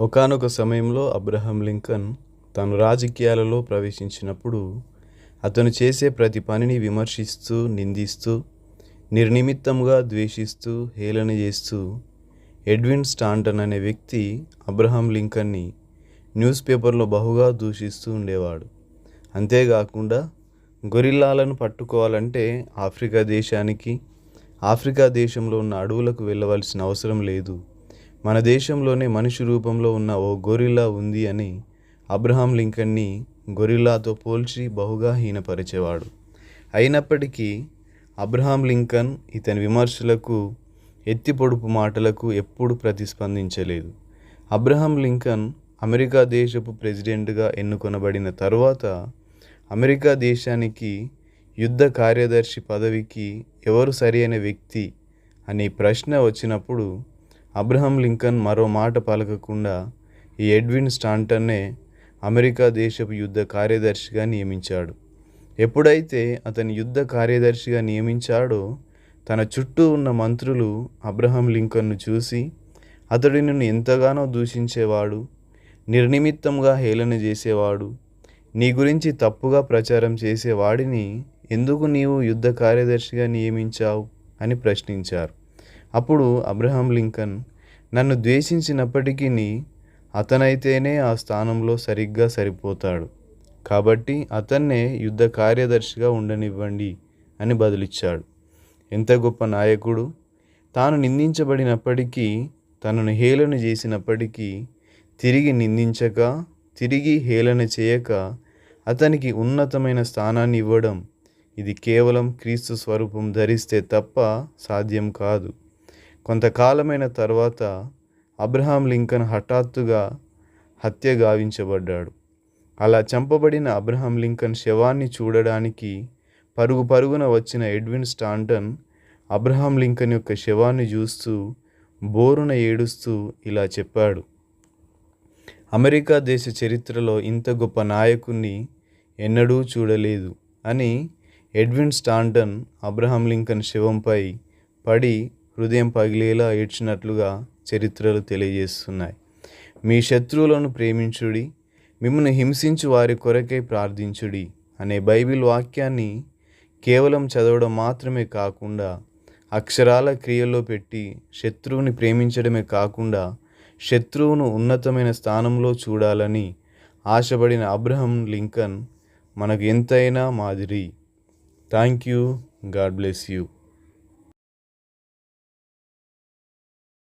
ఒకానొక సమయంలో Abraham Lincoln తాను రాజకీయాలలో ప్రవేశించినప్పుడు అతను చేసే ప్రతి పనిని విమర్శిస్తూ నిందిస్తూ నిర్నిమిత్తంగా ద్వేషిస్తూ హేళన చేస్తూ ఎడ్విన్ స్టాంటన్ అనే వ్యక్తి అబ్రహం లింకన్ని న్యూస్ పేపర్లో బహుగా దూషిస్తూ ఉండేవాడు. అంతేకాకుండా గొరిల్లాలను పట్టుకోవాలంటే ఆఫ్రికా దేశానికి ఆఫ్రికా దేశంలో ఉన్న అడవులకు వెళ్ళవలసిన అవసరం లేదు. మన దేశంలోనే మనిషి రూపంలో ఉన్న ఓ గొరిల్లా ఉంది అని అబ్రహాం లింకన్ని గొరిల్లాతో పోల్చి బహుగా హీనపరిచేవాడు. అయినప్పటికీ అబ్రహాం లింకన్ ఇతని విమర్శలకు ఎత్తి పొడుపు మాటలకు ఎప్పుడు ప్రతిస్పందించలేదు. అబ్రహాం లింకన్ అమెరికా దేశపు ప్రెసిడెంట్గా ఎన్నుకొనబడిన తర్వాత అమెరికా దేశానికి యుద్ధ కార్యదర్శి పదవికి ఎవరు సరైన వ్యక్తి అనే ప్రశ్న వచ్చినప్పుడు అబ్రహం లింకన్ మరో మాట పలకకుండా ఈ ఎడ్విన్ స్టాంటన్నే అమెరికా దేశపు యుద్ధ కార్యదర్శిగా నియమించాడు. ఎప్పుడైతే అతని యుద్ధ కార్యదర్శిగా నియమించాడో తన చుట్టూ ఉన్న మంత్రులు అబ్రహం లింకన్ను చూసి అతడు నిన్ను ఎంతగానో దూషించేవాడు నిర్నిమిత్తంగా హేళన చేసేవాడు నీ గురించి తప్పుగా ప్రచారం చేసేవాడిని ఎందుకు నీవు యుద్ధ కార్యదర్శిగా నియమించావు? అని ప్రశ్నించారు. అప్పుడు అబ్రహాం లింకన్ నన్ను ద్వేషించినప్పటికీ అతనైతేనే ఆ స్థానంలో సరిగ్గా సరిపోతాడు. కాబట్టి అతన్నే యుద్ధ కార్యదర్శిగా ఉండనివ్వండి అని బదులిచ్చాడు. ఎంత గొప్ప నాయకుడు! తాను నిందించబడినప్పటికీ తనను హేళన చేసినప్పటికీ తిరిగి నిందించక తిరిగి హేళన చేయక అతనికి ఉన్నతమైన స్థానాన్ని ఇవ్వడం ఇది కేవలం క్రీస్తు స్వరూపం ధరిస్తే తప్ప సాధ్యం కాదు. కొంతకాలమైన తర్వాత అబ్రహాం లింకన్ హఠాత్తుగా హత్య గావించబడ్డాడు. అలా చంపబడిన అబ్రహాం లింకన్ శవాన్ని చూడడానికి పరుగు పరుగున వచ్చిన ఎడ్విన్ స్టాంటన్ అబ్రహాం లింకన్ యొక్క శవాన్ని చూస్తూ బోరున ఏడుస్తూ ఇలా చెప్పాడు. అమెరికా దేశ చరిత్రలో ఇంత గొప్ప నాయకుణ్ణి ఎన్నడూ చూడలేదు అని ఎడ్విన్ స్టాంటన్ అబ్రహాం లింకన్ శవంపై పడి హృదయం పగిలేలా ఏడ్చినట్లుగా చరిత్రలు తెలియజేస్తున్నాయి. మీ శత్రువులను ప్రేమించుడి మిమ్మల్ని హింసించు వారి కొరకై ప్రార్థించుడి అనే బైబిల్ వాక్యాన్ని కేవలం చదవడం మాత్రమే కాకుండా అక్షరాల క్రియల్లో పెట్టి శత్రువుని ప్రేమించడమే కాకుండా శత్రువును ఉన్నతమైన స్థానంలో చూడాలని ఆశపడిన అబ్రహం లింకన్ మనకు ఎంతైనా మాదిరి. Thank you. God bless you.